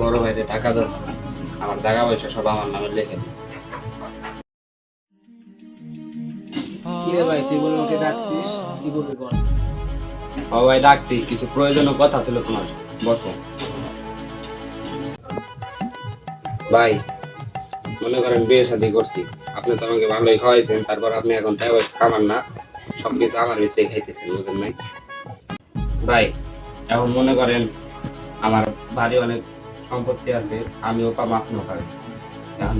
বড় ভাইরে টাকা দরকার। আমার টাকা পয়সা সব আমার নামে লিখে দিন। কি ভাই তুই বলে ওকে ডাকছিস? কি বলবি বল? ও ভাই ডাকছি। কিছু প্রয়োজনীয় কথা ছিল তোমার। বসো। ভাই মনে করেন বিয়ে শাদি করছি। আপনি তো আমাকে ভালোই খাওয়াইছেন তারপর আপনি এখন টাকা পয়সা খাবার না। সবকিছু আমার ভিতরে খাইতেছেন বুঝলেন নাই? ভাই এখন মনে করেন আমার বাড়ি অনেক সম্পত্তি আছে, আমিও পাবো, আপনিও পাবেন।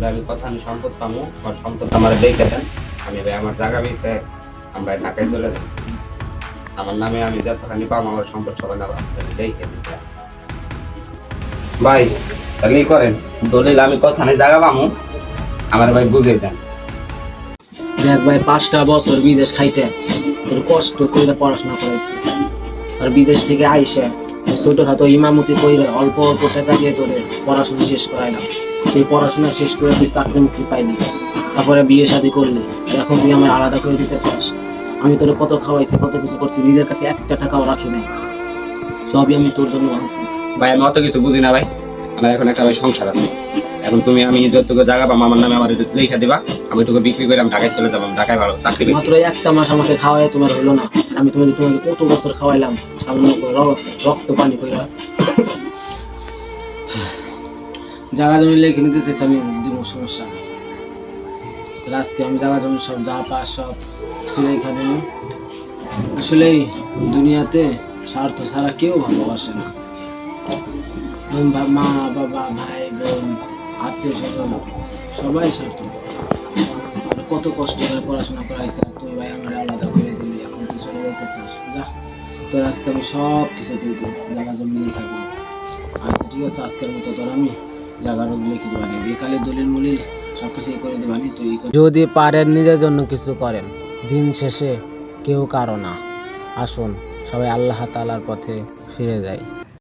ভাই আমি কথা আমি সম্পদ পাবো আর সম্পদ আমার দেখে দেন। আমি ভাই, আমার জায়গা বেঁচে আমি ভাই ঢাকায় চলে যাই। আমার নামে আমি যতখানি পাবো, আমার সম্পদ সবাই না দেখে ভাই তাহলে করেন। দলিল আমি কথা নেই জায়গা পাবো, আমার ভাই বুঝিয়ে দেন। দেখ ভাই, পাঁচটা বছর বিদেশ খাইতে, তোর কষ্ট করে পড়াশোনা করাইছি। আর বিদেশ থেকে আইসে ছোটখাটো ইমামতি কইরে অল্প অল্প টাকা দিয়ে তোরে পড়াশোনা শেষ করাইলাম। সেই পড়াশোনা শেষ করে তুই চাকরি মুক্তি পাইলি। তারপরে বিয়ে শাদি করলি। এখন তুই আমার আলাদা করে দিতে চাস। আমি তোরে কত খাওয়াইছি, কত কিছু করছি, নিজের কাছে একটা টাকাও রাখি নাই। সবই আমি তোর জন্য ভাবছি ভাই, আমি অত কিছু বুঝি না ভাই। আমার এখন একটা ভাই সংসার আছে। এখন তুমি আমি যতটুকু জায়গা পাবো, আমার নামে আমার লিখে দিবা। আমি ওইটুকু বিক্রি করে আমি ঢাকায় চলে যাব ঢাকায় ভালো চাকরি মাত্র একটা মাস আমাকে খাওয়াই তোমার হলো না। আমি তোমাকে তোমাকে কত বছর খাওয়াইলাম? সামনে রক্ত পানি করে জায়গা জমি লিখে নিতে আমি দিব সমস্যা তাহলে আজকে আমি জায়গা জমি সব যা পাস সব কিছু লেখা দেব। আসলেই দুনিয়াতে স্বার্থ ছাড়া কেউ ভালোবাসে না। উম, বা- মা বাবা ভাই বোন আত্মীয় স্বজন সবাই স্বার্থ তোর কত কষ্ট করে পড়াশোনা করাইছে আর তুই ভাই আমার আলাদা করে দিলি এখন তুই চলে যেতে চাস যা তোর আজকে আমি সব কিছু দিয়ে দেবো জায়গা জমি লিখে দেবো আচ্ছা ঠিক আছে আজকের মতো তোর আমি জায়গার লিখে দেবানি বিকালে দলিল মুলিল সব কিছুই করে দেবানি তুই যদি পারেন নিজের জন্য কিছু করেন দিন শেষে কেউ কারও না। আসুন সবাই আল্লাহ তালার পথে ফিরে যায়